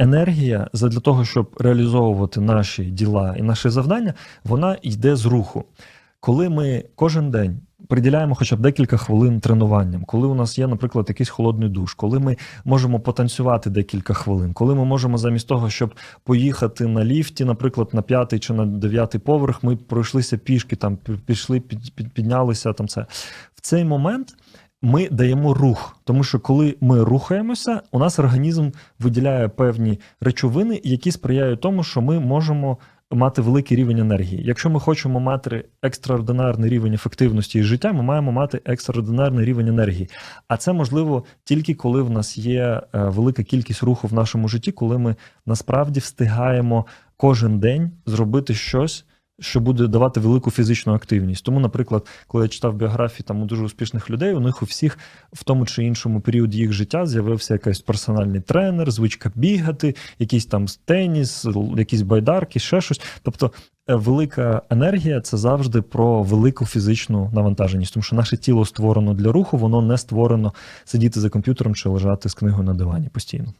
енергія для того, щоб реалізовувати наші діла і наші завдання, вона йде з руху. Коли ми кожен день приділяємо хоча б декілька хвилин тренуванням, коли у нас є, наприклад, якийсь холодний душ, коли ми можемо потанцювати декілька хвилин, коли ми можемо замість того, щоб поїхати на ліфті, наприклад, на п'ятий чи на дев'ятий поверх, ми пройшлися пішки, там пішли, під, під, піднялися там це в цей момент. Ми даємо рух, тому що коли ми рухаємося, у нас організм виділяє певні речовини, які сприяють тому, що ми можемо мати великий рівень енергії. Якщо ми хочемо мати екстраординарний рівень ефективності і життя, ми маємо мати екстраординарний рівень енергії. А це можливо тільки коли в нас є е, велика кількість руху в нашому житті, коли ми насправді встигаємо кожен день зробити щось що буде давати велику фізичну активність. Тому, наприклад, коли я читав біографії там у дуже успішних людей, у них у всіх в тому чи іншому періоді їх життя з'явився якийсь персональний тренер, звичка бігати, якийсь там теніс, якісь байдарки, ще щось. Тобто. е, Велика енергія це завжди про велику фізичну навантаженість, тому що наше тіло створено для руху, воно не створено сидіти за комп'ютером чи лежати з книгою на дивані постійно.